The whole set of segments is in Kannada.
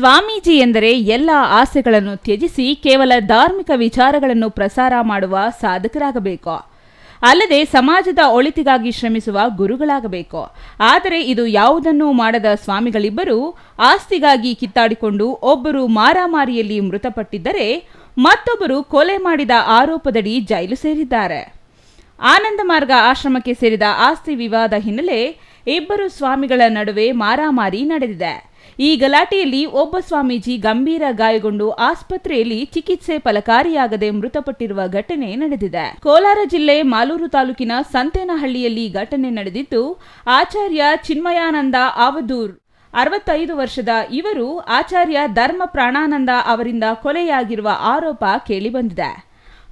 ಸ್ವಾಮೀಜಿ ಎಂದರೆ ಎಲ್ಲ ಆಸೆಗಳನ್ನು ತ್ಯಜಿಸಿ ಕೇವಲ ಧಾರ್ಮಿಕ ವಿಚಾರಗಳನ್ನು ಪ್ರಸಾರ ಮಾಡುವ ಸಾಧಕರಾಗಬೇಕು. ಅಲ್ಲದೆ ಸಮಾಜದ ಒಳಿತಿಗಾಗಿ ಶ್ರಮಿಸುವ ಗುರುಗಳಾಗಬೇಕು. ಆದರೆ ಇದು ಯಾವುದನ್ನೂ ಮಾಡದ ಸ್ವಾಮಿಗಳಿಬ್ಬರು ಆಸ್ತಿಗಾಗಿ ಕಿತ್ತಾಡಿಕೊಂಡು ಒಬ್ಬರು ಮಾರಾಮಾರಿಯಲ್ಲಿ ಮೃತಪಟ್ಟಿದ್ದರೆ ಮತ್ತೊಬ್ಬರು ಕೊಲೆ ಮಾಡಿದ ಆರೋಪದಡಿ ಜೈಲು ಸೇರಿದ್ದಾರೆ. ಆನಂದ ಮಾರ್ಗ ಆಶ್ರಮಕ್ಕೆ ಸೇರಿದ ಆಸ್ತಿ ವಿವಾದ ಹಿನ್ನೆಲೆ ಇಬ್ಬರು ಸ್ವಾಮಿಗಳ ನಡುವೆ ಮಾರಾಮಾರಿ ನಡೆದಿದೆ. ಈ ಗಲಾಟೆಯಲ್ಲಿ ಒಬ್ಬ ಸ್ವಾಮೀಜಿ ಗಂಭೀರ ಗಾಯಗೊಂಡು ಆಸ್ಪತ್ರೆಯಲ್ಲಿ ಚಿಕಿತ್ಸೆ ಫಲಕಾರಿಯಾಗದೆ ಮೃತಪಟ್ಟಿರುವ ಘಟನೆ ನಡೆದಿದೆ. ಕೋಲಾರ ಜಿಲ್ಲೆ ಮಾಲೂರು ತಾಲೂಕಿನ ಸಂತೇನಹಳ್ಳಿಯಲ್ಲಿ ಘಟನೆ ನಡೆದಿದ್ದು, ಆಚಾರ್ಯ ಚಿನ್ಮಯಾನಂದ ಆವದೂರ್ ಅರವತ್ತೈದು ವರ್ಷದ ಇವರು ಆಚಾರ್ಯ ಧರ್ಮ ಪ್ರಾಣಾನಂದ ಅವರಿಂದ ಕೊಲೆಯಾಗಿರುವ ಆರೋಪ ಕೇಳಿಬಂದಿದೆ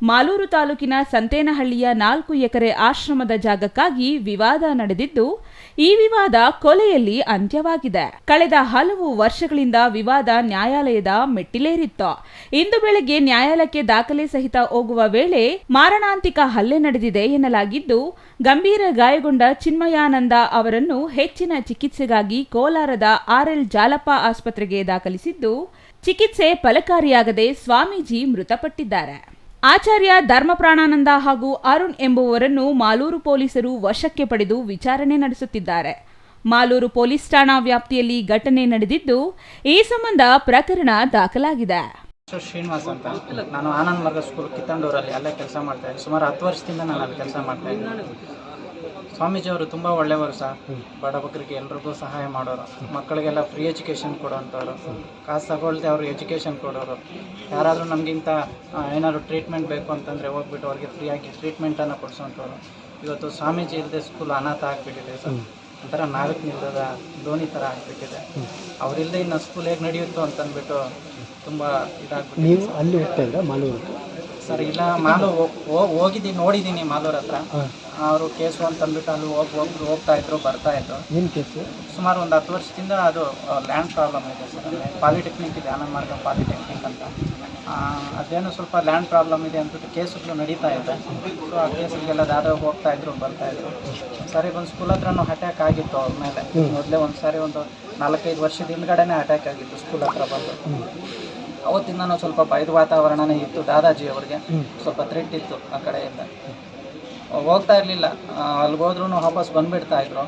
ಮಾಲೂರು ತಾಲೂಕಿನ ಸಂತೇನಹಳ್ಳಿಯ ನಾಲ್ಕು ಎಕರೆ ಆಶ್ರಮದ ಜಾಗಕ್ಕಾಗಿ ವಿವಾದ ನಡೆದಿದ್ದು ಈ ವಿವಾದ ಕೊಲೆಯಲ್ಲಿ ಅಂತ್ಯವಾಗಿದೆ. ಕಳೆದ ಹಲವು ವರ್ಷಗಳಿಂದ ವಿವಾದ ನ್ಯಾಯಾಲಯದ ಮೆಟ್ಟಿಲೇರಿತ್ತು. ಇಂದು ಬೆಳಗ್ಗೆ ನ್ಯಾಯಾಲಯಕ್ಕೆ ದಾಖಲೆ ಸಹಿತ ಹೋಗುವ ವೇಳೆ ಮಾರಣಾಂತಿಕ ಹಲ್ಲೆ ನಡೆದಿದೆ ಎನ್ನಲಾಗಿದ್ದು, ಗಂಭೀರ ಗಾಯಗೊಂಡ ಚಿನ್ಮಯಾನಂದ ಅವರನ್ನು ಹೆಚ್ಚಿನ ಚಿಕಿತ್ಸೆಗಾಗಿ ಕೋಲಾರದ ಆರ್ಎಲ್ ಜಾಲಪ್ಪ ಆಸ್ಪತ್ರೆಗೆ ದಾಖಲಿಸಿದ್ದು, ಚಿಕಿತ್ಸೆ ಫಲಕಾರಿಯಾಗದೆ ಸ್ವಾಮೀಜಿ ಮೃತಪಟ್ಟಿದ್ದಾರೆ. ಆಚಾರ್ಯ ಧರ್ಮಪ್ರಾಣಾನಂದ ಹಾಗೂ ಅರುಣ್ ಎಂಬುವರನ್ನು ಮಾಲೂರು ಪೊಲೀಸರು ವಶಕ್ಕೆ ಪಡೆದು ವಿಚಾರಣೆ ನಡೆಸುತ್ತಿದ್ದಾರೆ. ಮಾಲೂರು ಪೊಲೀಸ್ ಠಾಣಾ ವ್ಯಾಪ್ತಿಯಲ್ಲಿ ಘಟನೆ ನಡೆದಿದ್ದು, ಈ ಸಂಬಂಧ ಪ್ರಕರಣ ದಾಖಲಾಗಿದೆ. ಶ್ರೀನಿವಾಸ್ ಅಂತ. ನಾನು ಆನಂದ್ ಮಾರ್ಗ ಸ್ಕೂಲ್ ಕಿತ್ತಂಡೂರಲ್ಲಿ ಅಲ್ಲೇ ಕೆಲಸ ಮಾಡ್ತಾ ಇದ್ದೆ. ಸುಮಾರು ಹತ್ತು ವರ್ಷದಿಂದ ನಾನು ಅಲ್ಲಿ ಕೆಲಸ ಮಾಡ್ತಾ ಇದ್ದೀನಿ. ಸ್ವಾಮೀಜಿಯವರು ತುಂಬ ಒಳ್ಳೆಯವರು ಸರ್. ಬಡ ಬಗ್ಗರಿಗೆ ಎಲ್ರಿಗೂ ಸಹಾಯ ಮಾಡೋರು. ಮಕ್ಕಳಿಗೆಲ್ಲ ಫ್ರೀ ಎಜುಕೇಷನ್ ಕೊಡೋವಂಥವ್ರು ಕಾಸು ತಗೊಳ್ದೆ ಅವರು ಎಜುಕೇಷನ್ ಕೊಡೋರು. ಯಾರಾದರೂ ನಮಗಿಂತ ಏನಾದ್ರು ಟ್ರೀಟ್ಮೆಂಟ್ ಬೇಕು ಅಂತಂದರೆ ಹೋಗ್ಬಿಟ್ಟು ಅವ್ರಿಗೆ ಫ್ರೀಯಾಗಿ ಟ್ರೀಟ್ಮೆಂಟನ್ನು ಕೊಡಿಸೋಂಥವ್ರು. ಇವತ್ತು ಸ್ವಾಮೀಜಿ ಇಲ್ಲದೆ ಸ್ಕೂಲ್ ಅನಾಥ ಆಗಿಬಿಟ್ಟಿದೆ ಸರ್. ಒಂಥರ ನಾಲ್ಕು ನಿಲ್ದದ ದೋಣಿ ಥರ ಆಗಿಬಿಟ್ಟಿದೆ. ಅವರಿಲ್ಲದೆ ಇನ್ನು ಸ್ಕೂಲ್ ಹೇಗೆ ನಡೆಯುತ್ತೋ ಅಂತಂದ್ಬಿಟ್ಟು ತುಂಬ ಇದಾಗ್ಬಿಟ್ಟಿದೆ ನೀವು ಅಲ್ಲಿ ಹೋಗ್ತಾ ಇದ್ರಾ ಮಾಲೂರು ಸರ್ ಇಲ್ಲ ಮಾಲು ಹೋಗಿದ್ದೀನಿ ನೋಡಿದ್ದೀನಿ ಮಾಲೂರ್ ಹತ್ರ. ಅವರು ಕೇಸು ಅಂತಂದ್ಬಿಟ್ಟು ಅಲ್ಲಿ ಹೋಗಿ ಹೋಗಿ ಹೋಗ್ತಾ ಇದ್ರು ಬರ್ತಾ ಇದ್ರು. ಏನು ಕೇಸು? ಸುಮಾರು ಒಂದು ಹತ್ತು ವರ್ಷದಿಂದ ಅದು ಲ್ಯಾಂಡ್ ಪ್ರಾಬ್ಲಮ್ ಇದೆ ಸರ್. ಅಂದರೆ ಪಾಲಿಟೆಕ್ನಿಕ್ ಇದೆ ಆನಂದ್ ಮಾರ್ಗ ಪಾಲಿಟೆಕ್ನಿಕ್ ಅಂತ. ಅದೇನೋ ಸ್ವಲ್ಪ ಲ್ಯಾಂಡ್ ಪ್ರಾಬ್ಲಮ್ ಇದೆ ಅಂದ್ಬಿಟ್ಟು ಕೇಸುಗಳು ನಡೀತಾ ಇದೆ. ಸೊ ಆ ಕೇಸಿಗೆಲ್ಲ ದಾದ ಹೋಗ್ತಾ ಇದ್ರು ಬರ್ತಾ ಇದ್ರು. ಸರಿ ಒಂದು ಸ್ಕೂಲ್ ಹತ್ರನೂ ಅಟ್ಯಾಕ್ ಆಗಿತ್ತು ಅವ್ರ ಮೇಲೆ. ಮೊದಲೇ ಒಂದು ಸಾರಿ ಒಂದು ನಾಲ್ಕೈದು ವರ್ಷದ ಹಿಂದ್ಗಡೆನೇ ಅಟ್ಯಾಕ್ ಆಗಿತ್ತು ಸ್ಕೂಲ್ ಹತ್ರ ಬಂದು. ಅವತ್ತಿಂದನೂ ಸ್ವಲ್ಪ ಭಯದ ವಾತಾವರಣನೇ ಇತ್ತು ದಾದಾಜಿ ಅವ್ರಿಗೆ ಸ್ವಲ್ಪ ಥ್ರೆಟ್ ಇತ್ತು ಆ ಕಡೆಯಿಂದ. ಹೋಗ್ತಾ ಇರಲಿಲ್ಲ. ಅಲ್ಲಿಗೆ ಹೋದ್ರೂ ವಾಪಸ್ ಬಂದ್ಬಿಡ್ತಾ ಇದ್ರು.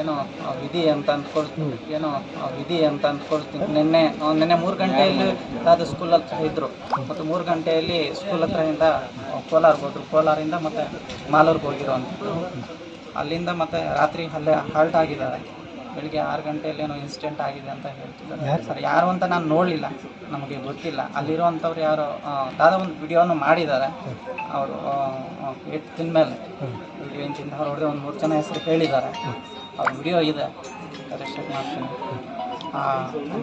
ಏನೋ ವಿಧಿ ಅಂತ ಅಂದ್ಕೊಳ್ತೀನಿ ಏನೋ ವಿಧಿ ಅಂತ ಅಂದ್ಕೊಳ್ತೀನಿ ನಿನ್ನೆ ನಿನ್ನೆ ಮೂರು ಗಂಟೆಯಲ್ಲಿ ದಾದ ಸ್ಕೂಲ್ ಹತ್ರ ಇದ್ರು. ಮತ್ತು ಮೂರು ಗಂಟೆಯಲ್ಲಿ ಸ್ಕೂಲ್ ಹತ್ರದಿಂದ ಕೋಲಾರ್ಗೆ ಹೋದ್ರು. ಕೋಲಾರಿಂದ ಮತ್ತೆ ಮಾಲೂರ್ಗೆ ಹೋಗಿರೋ ಅಂಥದ್ದು ಅಲ್ಲಿಂದ ಮತ್ತೆ ರಾತ್ರಿ ಅಲ್ಲೇ ಹಾಲ್ಟ್ ಆಗಿದ್ದಾರೆ. ಬೆಳಿಗ್ಗೆ ಆರು ಗಂಟೆಯಲ್ಲಿ ಏನೋ ಇನ್ಸಿಡೆಂಟ್ ಆಗಿದೆ ಅಂತ ಹೇಳ್ತಿದ್ದಾರೆ. ಸರ್ ಯಾರು ಅಂತ ನಾನು ನೋಡಲಿಲ್ಲ. ನಮಗೆ ಗೊತ್ತಿಲ್ಲ. ಅಲ್ಲಿರುವಂಥವ್ರು ಯಾರು ದಾದ ಒಂದು ವಿಡಿಯೋನು ಮಾಡಿದ್ದಾರೆ. ಅವರು ತಿಂದ ಮೇಲೆ ವಿಡಿಯೋ ಇಂಚಿಂದ ಅವ್ರು ಹೊಡೆದು ಒಂದು ಮೂರು ಜನ ಹೆಸರು ಹೇಳಿದ್ದಾರೆ ಅವ್ರ ವಿಡಿಯೋ ಇದೆ. ರಿಸ್ಟ್ರಿಕ್ಟ್ ಮಾಡ್ತೀನಿ.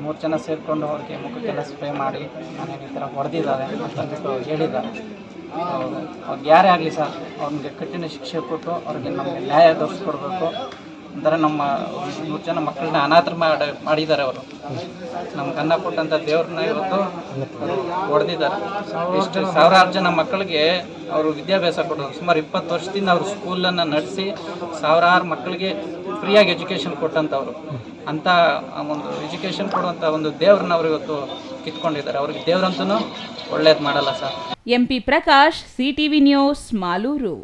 ಮೂರು ಜನ ಸೇರಿಕೊಂಡು ಅವ್ರಿಗೆ ಮುಖಕ್ಕೆಲ್ಲ ಸ್ಪ್ರೇ ಮಾಡಿ ನಾನು ಈ ಥರ ಹೊಡೆದಿದ್ದಾರೆ ಅಂತಂದ್ಬಿಟ್ಟು ಹೇಳಿದ್ದಾರೆ. ಅವ್ರು ಅವ್ರಿಗೆ ಯಾರೇ ಆಗಲಿ ಸರ್ ಅವ್ರಿಗೆ ಕಠಿಣ ಶಿಕ್ಷೆ ಕೊಟ್ಟು ಅವ್ರಿಗೆ ನಮಗೆ ನ್ಯಾಯ ದೊರಕಿಸ್ಕೊಡ್ಬೇಕು ಒಂಥರ ನಮ್ಮ ನೂರು ಜನ ಮಕ್ಕಳನ್ನ ಅನಾಥ ಮಾಡಿ ಮಾಡಿದ್ದಾರೆ ಅವರು. ನಮ್ಮ ಕನ್ನ ಕೊಟ್ಟಂಥ ದೇವ್ರನ್ನ ಇವತ್ತು ಹೊಡೆದಿದ್ದಾರೆ ಎಷ್ಟು ಸಾವಿರಾರು ಜನ ಮಕ್ಕಳಿಗೆ ಅವರು ವಿದ್ಯಾಭ್ಯಾಸ ಕೊಡೋದು ಸುಮಾರು ಇಪ್ಪತ್ತು ವರ್ಷದಿಂದ ಅವರು ಸ್ಕೂಲನ್ನು ನಡೆಸಿ ಸಾವಿರಾರು ಮಕ್ಕಳಿಗೆ ಫ್ರೀಯಾಗಿ ಎಜುಕೇಷನ್ ಕೊಟ್ಟಂಥವ್ರು ಅಂಥ ಒಂದು ಎಜುಕೇಷನ್ ಕೊಡುವಂಥ ಒಂದು ದೇವ್ರನ್ನ ಅವರು ಇವತ್ತು ಕಿತ್ಕೊಂಡಿದ್ದಾರೆ. ಅವ್ರಿಗೆ ದೇವ್ರಂತೂ ಒಳ್ಳೇದು ಮಾಡಲ್ಲ sir. MP Prakash, CTV news, Malur.